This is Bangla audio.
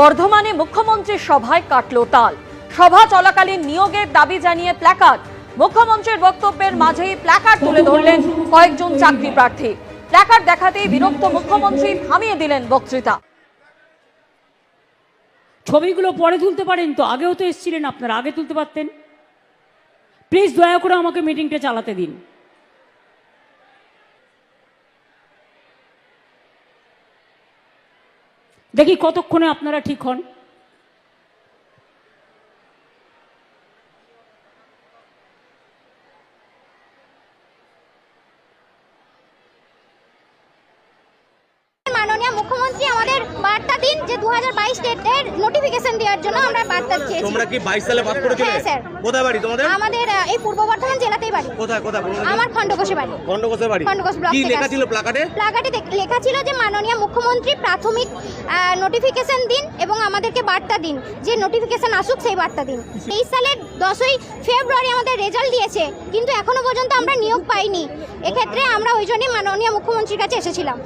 বর্ধমানে মুখ্যমন্ত্রীর সভায় কাটল তাল। সভা চলাকালীন নিয়োগের দাবি জানিয়ে প্ল্যাকার্ড। মুখ্যমন্ত্রীর বক্তব্যের মাঝেই প্ল্যাকার্ড তুলে ধরলেন কয়েকজন চাকরি প্রার্থী। প্ল্যাকার্ড দেখাতেই বিরক্ত মুখ্যমন্ত্রী থামিয়ে দিলেন বক্তৃতা। ছবিগুলো পরে তুলতে পারেন তো, আগেও তো এসেছিলেন আপনারা, আগে তুলতে পারতেন। প্লিজ দয়া করে আমাকে মিটিংটা চালাতে দিন। দেখি কতক্ষণে আপনারা ঠিক হন। মাননীয় মুখ্যমন্ত্রী আমাদের বার্তা দিন যে দু হাজার নোটিফিকেশন দেওয়ার জন্য আমরা বার্তা চেয়েছি তোমরা কি বাইশ সালে পাস করেছিলে হ্যাঁ, স্যার। কোথায় বাড়ি তোমাদের? আমাদের এই পূর্ব বর্ধমান জেলাতেই বাড়ি। কোথায় কোথায় আমার খণ্ডকোষে বাড়ি। বাড়ি? ব্লক কি লেখা ছিল প্লাকার্ডে প্লাকার্ডে লেখা ছিল যে মাননীয় মুখ্যমন্ত্রী প্রাথমিক নোটিফিকেশন দিন এবং আমাদেরকে বার্তা দিন। যে নোটিফিকেশান আসুক, সেই বার্তা দিন। তেইশ সালের দশই ফেব্রুয়ারি আমাদের রেজাল্ট দিয়েছে, কিন্তু এখনও পর্যন্ত আমরা নিয়োগ পাইনি। এক্ষেত্রে আমরা ওই জন্যই মাননীয় মুখ্যমন্ত্রীর কাছে এসেছিলাম।